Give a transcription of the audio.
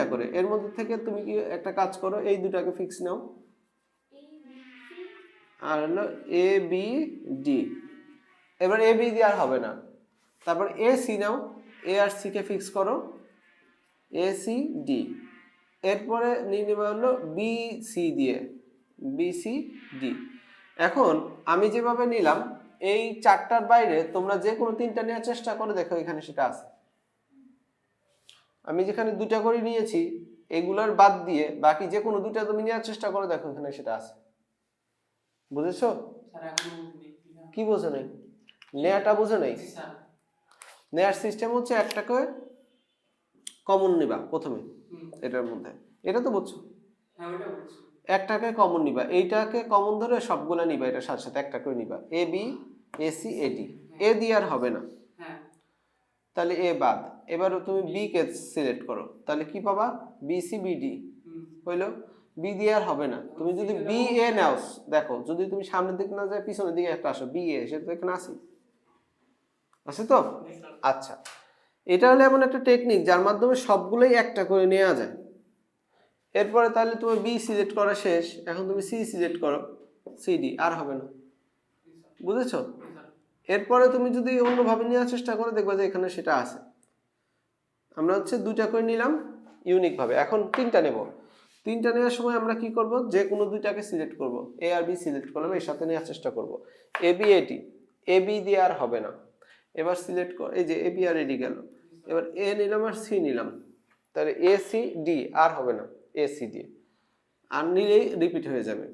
তিনটা করে। এর মধ্যে থেকে তুমি কি একটা কাজ করো, এই দুটাকে ফিক্স নাও। আর হলো এ বি ডি এবার এ বি দিয়ে আর হবে না। তারপর এ সি নাও। এ আর সি কে ফিক্স করো। এ সি ডি এরপরে নিয়ে নেবে হলো বি সি দিয়ে। বি সি ডি এখন আমি যেভাবে নিলাম, এই চারটার বাইরে তোমরা যে কোনো তিনটা নেওয়ার চেষ্টা করে দেখো, এখানে সেটা আছে। আমি যেখানে দুটা করে নিয়েছি এগুলোর বাদ দিয়ে বাকি যে কোনো দুটা তুমি নেওয়ার চেষ্টা করো দেখো এখানে সেটা আছে। বুঝেছ? কি বোঝো নাই? নেয়াটা বোঝো নাই? নেয়ার সিস্টেম হচ্ছে একটাকে কমন নিবা প্রথমে এটার মধ্যে। এটা তো বুঝছ হ্যাঁ একটাকে কমন নিবা। এইটাকে কমন ধরে সবগুলা নিবা এটার সাথে সাথে একটা করে নিবা। A B A C A D A দিয়ে আর হবে না। হ্যাঁ। তাহলে এ বাদ। এবার তুমি বি কে সিলেক্ট করো তাহলে কি পাবা? বি সি বি ডি হইল? বি দিয়ে আর হবে না। তুমি যদি বি এ নাও দেখো যদি তুমি সামনের দিকে না যায় পিছনের দিকে একটা আসো বি এ সেটা তো এখানে আসি আছে তো? আচ্ছা। এটা হলো এমন একটা টেকনিক যার মাধ্যমে সবগুলোই একটা করে নেওয়া যায়। এরপরে তাহলে তুমি বি সিলেক্ট করা শেষ। এখন তুমি সি সিলেক্ট করো। সিডি আর হবে না। বুঝেছ? এরপরে তুমি যদি অন্যভাবে নেওয়ার চেষ্টা করো দেখবে যে এখানে সেটা আছে। আমরা হচ্ছে দুটা করে নিলাম ইউনিকভাবে এখন তিনটা নেব। তিনটা নেওয়ার সময় আমরা কি করব? যে কোনো দুইটাকে সিলেক্ট করব। এ আর বি সিলেক্ট করলাম, এর সাথে নেওয়ার চেষ্টা করব। এ বি এটি এ বি দিয়ে আর হবে না। এবার সিলেক্ট কর, এই যে এ বি আর এডি গেল। এবার এ নিলাম আর সি নিলাম। তাহলে এ সি ডি আর হবে না। এ সি ডি আর নিলেই রিপিট হয়ে যাবে।